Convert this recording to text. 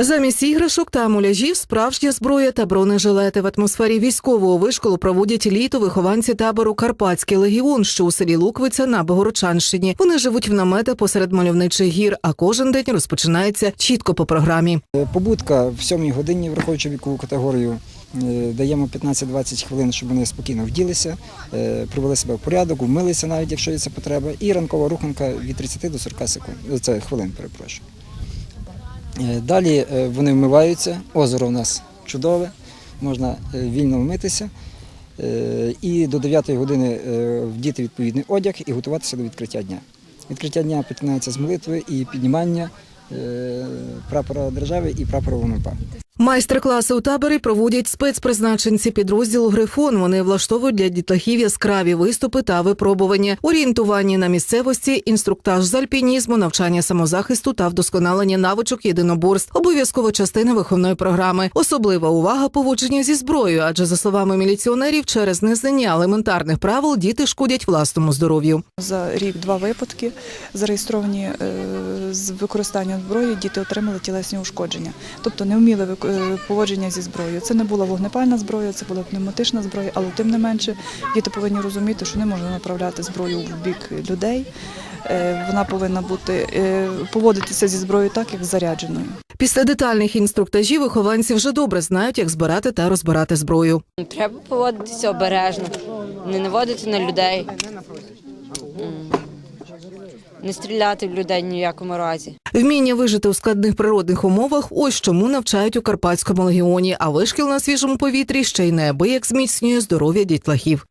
Замість іграшок та муляжів справжня зброя та бронежилети в атмосфері військового вишколу проводять літо вихованці табору Карпатський легіон, що у селі Луквиця на Богородчанщині. Вони живуть в наметах посеред мальовничих гір, а кожен день розпочинається чітко по програмі. Е, Побудка в сьомій годині, враховуючи вікову категорію, е, даємо 15-20 хвилин, щоб вони спокійно вділися, е, привели себе в порядок, вмилися навіть, якщо є це потреба. І ранкова руханка від 30 до 40 секунд. Це хвилин, перепрошую. Е, Далі е, вони вмиваються. Озеро у нас чудове, можна е, вільно вмитися. І до 9 години вдіти відповідний одяг і готуватися до відкриття дня. Відкриття дня починається з молитви і піднімання прапора держави і прапора УНУПА. Майстер-класи у таборі проводять спецпризначенці підрозділу Грифон. Вони влаштовують для дітлахів яскраві виступи та випробування, орієнтування на місцевості, інструктаж з альпінізму, навчання самозахисту та вдосконалення навичок єдиноборств. Обов'язкова частина виховної програми. Особлива увага поводження зі зброєю, адже за словами міліціонерів, через незнання елементарних правил діти шкодять власному здоров'ю. За рік два випадки зареєстровані е, з використанням зброї. Діти отримали тілесні ушкодження, тобто не вміли вик- е, поводження зі зброєю. Це не була вогнепальна зброя, це була пневматична зброя, але тим не менше діти повинні розуміти, що не можна направляти зброю в бік людей. Е, Вона повинна бути е, поводитися зі зброєю так, як зарядженою. Після детальних інструктажів вихованці вже добре знають, як збирати та розбирати зброю. Треба поводитися обережно, не наводити на людей, не стріляти в людей в якому разі. Вміння вижити у складних природних умовах ось чому навчають у Карпатському легіоні, а вишкіл на свіжому повітрі ще й неабияк зміцнює здоров'я дітлахів.